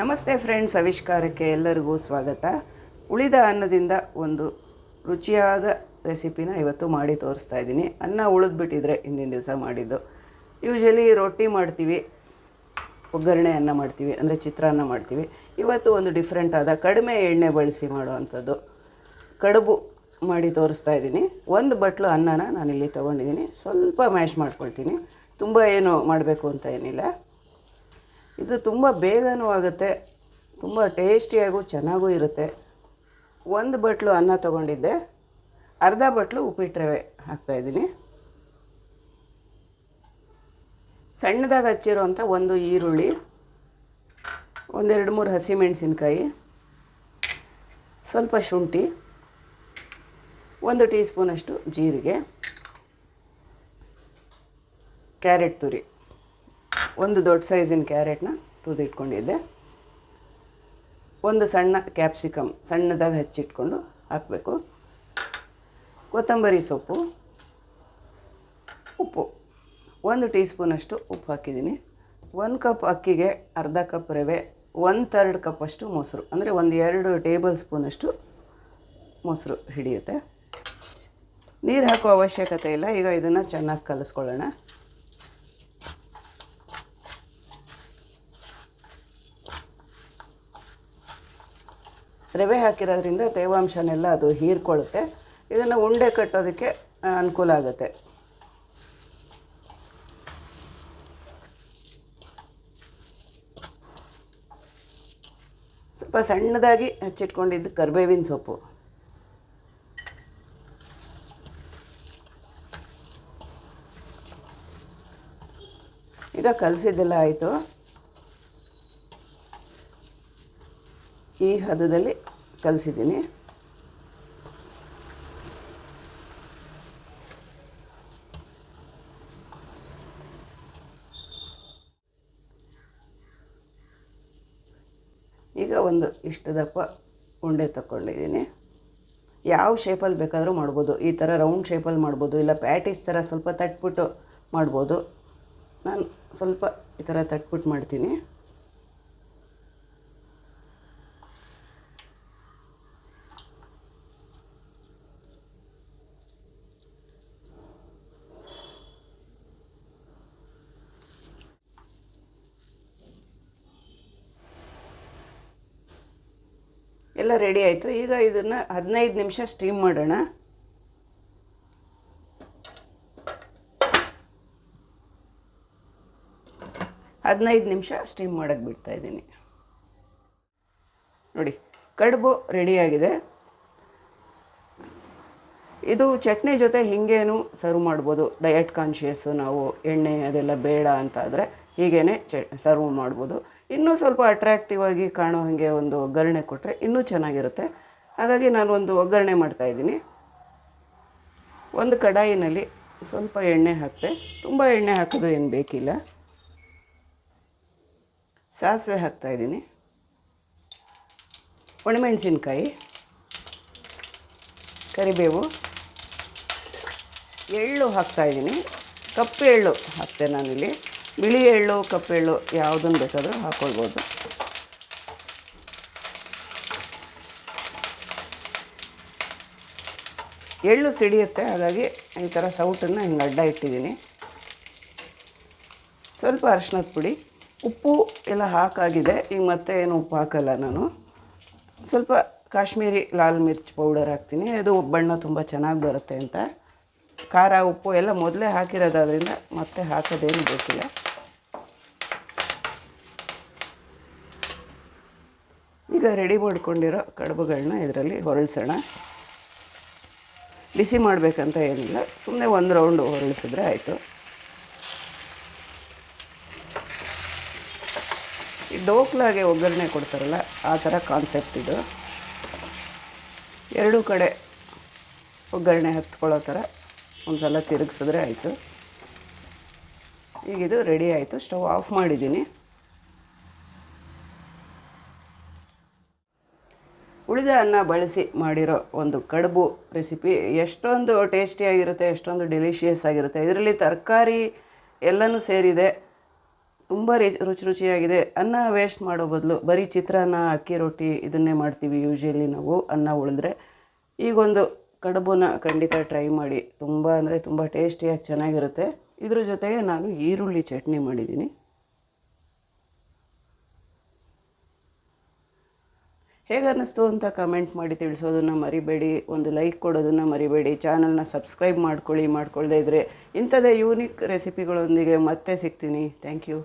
ನಮಸ್ತೆ ಫ್ರೆಂಡ್ಸ್, ಆವಿಷ್ಕಾರಕ್ಕೆ ಎಲ್ಲರಿಗೂ ಸ್ವಾಗತ. ಉಳಿದ ಅನ್ನದಿಂದ ಒಂದು ರುಚಿಯಾದ ರೆಸಿಪಿನ ಇವತ್ತು ಮಾಡಿ ತೋರಿಸ್ತಾ ಇದ್ದೀನಿ. ಅನ್ನ ಉಳಿದ್ಬಿಟ್ಟಿದ್ರೆ ಹಿಂದಿನ ದಿವಸ ಮಾಡಿದ್ದು. ಯೂಶಲಿ ರೊಟ್ಟಿ ಮಾಡ್ತೀವಿ, ಒಗ್ಗರಣೆ ಅನ್ನ ಮಾಡ್ತೀವಿ, ಅಂದರೆ ಚಿತ್ರಾನ್ನ ಮಾಡ್ತೀವಿ. ಇವತ್ತು ಒಂದು ಡಿಫ್ರೆಂಟ್ ಆದ ಕಡಿಮೆ ಎಣ್ಣೆ ಬಳಸಿ ಮಾಡುವಂಥದ್ದು. ಕಡುಬು ಮಾಡಿ ತೋರಿಸ್ತಾ ಇದ್ದೀನಿ. ಒಂದು ಬಟ್ಲು ಅನ್ನನ ನಾನಿಲ್ಲಿ ತೊಗೊಂಡಿದ್ದೀನಿ. ಸ್ವಲ್ಪ ಮ್ಯಾಶ್ ಮಾಡ್ಕೊಳ್ತೀನಿ. ತುಂಬ ಏನು ಮಾಡಬೇಕು ಅಂತ ಏನಿಲ್ಲ. ಇದು ತುಂಬ ಬೇಗನೂ ಆಗುತ್ತೆ, ತುಂಬ ಟೇಸ್ಟಿಯಾಗೂ ಚೆನ್ನಾಗೂ ಇರುತ್ತೆ. ಒಂದು ಬಟ್ಲು ಅನ್ನ ತೊಗೊಂಡಿದ್ದೆ, ಅರ್ಧ ಬಟ್ಲು ಉಪ್ಪಿಟ್ಟು ರವೆ ಹಾಕ್ತಾಯಿದ್ದೀನಿ ಸಣ್ಣದಾಗಿ ಹಚ್ಚಿರೋಂಥ ಒಂದು ಈರುಳ್ಳಿ, ಒಂದೆರಡು ಮೂರು ಹಸಿಮೆಣಸಿನ್ಕಾಯಿ, ಸ್ವಲ್ಪ ಶುಂಠಿ, ಒಂದು ಟೀ ಸ್ಪೂನಷ್ಟು ಜೀರಿಗೆ, ಕ್ಯಾರೆಟ್ ತುರಿ. ಒಂದು ದೊಡ್ಡ ಸೈಜಿನ ಕ್ಯಾರೆಟ್ನ ತುರಿದಿಟ್ಕೊಂಡಿದ್ದೆ ಒಂದು ಸಣ್ಣ ಕ್ಯಾಪ್ಸಿಕಮ್ ಸಣ್ಣದಾಗಿ ಹೆಚ್ಚಿಟ್ಕೊಂಡು ಹಾಕಬೇಕು. ಕೊತ್ತಂಬರಿ ಸೊಪ್ಪು, ಉಪ್ಪು. ಒಂದು ಟೀ ಸ್ಪೂನಷ್ಟು ಉಪ್ಪು ಹಾಕಿದ್ದೀನಿ. ಒಂದು ಕಪ್ ಅಕ್ಕಿಗೆ ಅರ್ಧ ಕಪ್ ರವೆ, ಒಂದು ಥರ್ಡ್ ಕಪ್ಪಷ್ಟು ಮೊಸರು. ಅಂದರೆ ಒಂದು ಎರಡು ಟೇಬಲ್ ಸ್ಪೂನಷ್ಟು ಮೊಸರು ಹಿಡಿಯುತ್ತೆ. ನೀರು ಹಾಕೋ ಅವಶ್ಯಕತೆ ಇಲ್ಲ. ಈಗ ಇದನ್ನು ಚೆನ್ನಾಗಿ ಕಲಿಸ್ಕೊಳ್ಳೋಣ. ರವೆ ಹಾಕಿರೋದ್ರಿಂದ ತೇವಾಂಶನೆಲ್ಲ ಅದು ಹೀರ್ಕೊಳ್ಳುತ್ತೆ. ಇದನ್ನು ಉಂಡೆ ಕಟ್ಟೋದಕ್ಕೆ ಅನುಕೂಲ ಆಗುತ್ತೆ. ಸ್ವಲ್ಪ ಸಣ್ಣದಾಗಿ ಹಚ್ಚಿಟ್ಕೊಂಡಿದ್ದು ಕರಿಬೇವಿನ ಸೊಪ್ಪು. ಈಗ ಕಲಸಿದ್ದೆಲ್ಲ ಆಯಿತು. ಈ ಹದದಲ್ಲಿ ಕಲಿಸಿದ್ದೀನಿ. ಈಗ ಒಂದು ಇಷ್ಟು ದಪ್ಪ ಉಂಡೆ ತಗೊಂಡಿದ್ದೀನಿ ಯಾವ ಶೇಪಲ್ಲಿ ಬೇಕಾದರೂ ಮಾಡ್ಬೋದು. ಈ ಥರ ರೌಂಡ್ ಶೇಪಲ್ಲಿ ಮಾಡ್ಬೋದು. ಇಲ್ಲ ಪ್ಯಾಟಿಸ್ ಥರ ಸ್ವಲ್ಪ ತಟ್ಬಿಟ್ಟು ಮಾಡ್ಬೋದು. ನಾನು ಸ್ವಲ್ಪ ಈ ಥರ ತಟ್ಬಿಟ್ಟು ಮಾಡ್ತೀನಿ. ಎಲ್ಲ ರೆಡಿ ಆಯಿತು. ಈಗ ಇದನ್ನು ಹದಿನೈದು ನಿಮಿಷ ಸ್ಟೀಮ್ ಮಾಡೋಣ. ಹದಿನೈದು ನಿಮಿಷ ಸ್ಟೀಮ್ ಮಾಡೋಕ್ಕೆ ಬಿಡ್ತಾ ಇದ್ದೀನಿ. ನೋಡಿ, ಕಡುಬು ರೆಡಿಯಾಗಿದೆ ಇದು ಚಟ್ನಿ ಜೊತೆ ಹೀಗೇನು ಸರ್ವ್ ಮಾಡ್ಬೋದು. ಡಯಟ್ ಕಾನ್ಷಿಯಸ್ಸು ನಾವು ಎಣ್ಣೆ ಅದೆಲ್ಲ ಬೇಡ ಅಂತ ಆದರೆ ಹೀಗೇ ಚ ಸರ್ವ್ ಮಾಡ್ಬೋದು. ಇನ್ನೂ ಸ್ವಲ್ಪ ಅಟ್ರ್ಯಾಕ್ಟಿವ್ ಆಗಿ ಕಾಣೋ ಹಾಗೆ ಒಂದು ಒಗ್ಗರಣೆ ಕೊಟ್ಟರೆ ಇನ್ನೂ ಚೆನ್ನಾಗಿರುತ್ತೆ. ಹಾಗಾಗಿ ನಾನು ಒಂದು ಒಗ್ಗರಣೆ ಮಾಡ್ತಾಯಿದ್ದೀನಿ ಒಂದು ಕಡಾಯಿನಲ್ಲಿ ಸ್ವಲ್ಪ ಎಣ್ಣೆ ಹಾಕಿದೆ ತುಂಬ ಎಣ್ಣೆ ಹಾಕೋದು ಏನು ಬೇಕಿಲ್ಲ. ಸಾಸಿವೆ ಹಾಕ್ತಾಯಿದ್ದೀನಿ ಒಣಮೆಣಸಿನ್ಕಾಯಿ, ಕರಿಬೇವು, ಎಳ್ಳು ಹಾಕ್ತಾಯಿದ್ದೀನಿ ಕಪ್ಪು ಎಳ್ಳು ಹಾಕ್ತೆ ನಾನಿಲ್ಲಿ. ಬಿಳಿ ಎಳ್ಳು ಕಪ್ಪೆಳ್ಳು ಯಾವುದನ್ನು ಬೇಕಾದರೂ ಹಾಕ್ಕೊಳ್ಬೋದು ಎಳ್ಳು ಸಿಡಿಯುತ್ತೆ, ಹಾಗಾಗಿ ಈ ಥರ ಸೌಟನ್ನು ಹಿಂಗೆ ಅಡ್ಡ ಇಟ್ಟಿದ್ದೀನಿ. ಸ್ವಲ್ಪ ಅರಿಶಿನದ ಪುಡಿ, ಉಪ್ಪು ಎಲ್ಲ ಹಾಕಾಗಿದೆ, ಈಗ ಮತ್ತೆ ಏನು ಉಪ್ಪು ಹಾಕಲ್ಲ ನಾನು. ಸ್ವಲ್ಪ ಕಾಶ್ಮೀರಿ ಲಾಲ್ ಮಿರ್ಚ್ ಪೌಡರ್ ಹಾಕ್ತೀನಿ, ಅದು ಬಣ್ಣ ತುಂಬ ಚೆನ್ನಾಗಿ ಬರುತ್ತೆ ಅಂತ. ಖಾರ ಉಪ್ಪು ಎಲ್ಲ ಮೊದಲೇ ಹಾಕಿರೋದಾದ್ರಿಂದ ಮತ್ತೆ ಹಾಕೋದೇನು ಬೇಕಿಲ್ಲ. ಈಗ ರೆಡಿ ಮಾಡ್ಕೊಂಡಿರೋ ಕಡುಬುಗಳನ್ನ ಇದರಲ್ಲಿ ಹೊರಳಿಸೋಣ. ಬಿಸಿ ಮಾಡಬೇಕಂತ ಏನಿಲ್ಲ ಸುಮ್ಮನೆ ಒಂದು ರೌಂಡು ಹೊರಳಿಸಿದ್ರೆ ಆಯಿತು. ಈ ಡೋಕ್ಲಾಗೆ ಒಗ್ಗರಣೆ ಕೊಡ್ತಾರಲ್ಲ, ಆ ಥರ ಕಾನ್ಸೆಪ್ಟ್ ಇದು. ಎರಡೂ ಕಡೆ ಒಗ್ಗರಣೆ ಹತ್ಕೊಳ್ಳೋ ಥರ ಒಂದು ಸಲ ತಿರುಗಿಸಿದ್ರೆ ಆಯಿತು. ಈಗ ಇದು ರೆಡಿ ಆಯಿತು. ಸ್ಟವ್ ಆಫ್ ಮಾಡಿದ್ದೀನಿ. ಉಳಿದ ಅನ್ನ ಬಳಸಿ ಮಾಡಿರೋ ಒಂದು ಕಡುಬು ರೆಸಿಪಿ ಎಷ್ಟೊಂದು ಟೇಸ್ಟಿಯಾಗಿರುತ್ತೆ ಎಷ್ಟೊಂದು ಡೆಲಿಷಿಯಸ್ ಆಗಿರುತ್ತೆ. ಇದರಲ್ಲಿ ತರಕಾರಿ ಎಲ್ಲನೂ ಸೇರಿದೆ. ತುಂಬ ರುಚಿ ರುಚಿಯಾಗಿದೆ. ಅನ್ನ ವೇಸ್ಟ್ ಮಾಡೋ ಬದಲು ಬರೀ ಚಿತ್ರಾನ್ನ, ಅಕ್ಕಿ ರೊಟ್ಟಿ ಇದನ್ನೇ ಮಾಡ್ತೀವಿ. ಯೂಶ್ವಲಿ ನಾವು ಅನ್ನ ಉಳಿದ್ರೆ. ಈಗೊಂದು ಕಡುಬುನ ಖಂಡಿತ ಟ್ರೈ ಮಾಡಿ. ತುಂಬ ಅಂದರೆ ತುಂಬ ಟೇಸ್ಟಿಯಾಗಿ ಚೆನ್ನಾಗಿರುತ್ತೆ. ಇದ್ರ ಜೊತೆಗೆ ನಾನು ಈರುಳ್ಳಿ ಚಟ್ನಿ ಮಾಡಿದ್ದೀನಿ. ಹೇಗೆ ಅನ್ನಿಸ್ತು ಅಂತ ಕಮೆಂಟ್ ಮಾಡಿ ತಿಳಿಸೋದನ್ನು ಮರಿಬೇಡಿ. ಒಂದು ಲೈಕ್ ಕೊಡೋದನ್ನು ಮರಿಬೇಡಿ. ಚಾನಲ್ನ ಸಬ್ಸ್ಕ್ರೈಬ್ ಮಾಡ್ಕೊಳ್ಳಿ. ಮಾಡ್ಕೊಳ್ಳದೇ ಇದ್ದರೆ ಇಂಥದೇ ಯೂನಿಕ್ ರೆಸಿಪಿಗಳೊಂದಿಗೆ ಮತ್ತೆ ಸಿಗ್ತೀನಿ. Thank you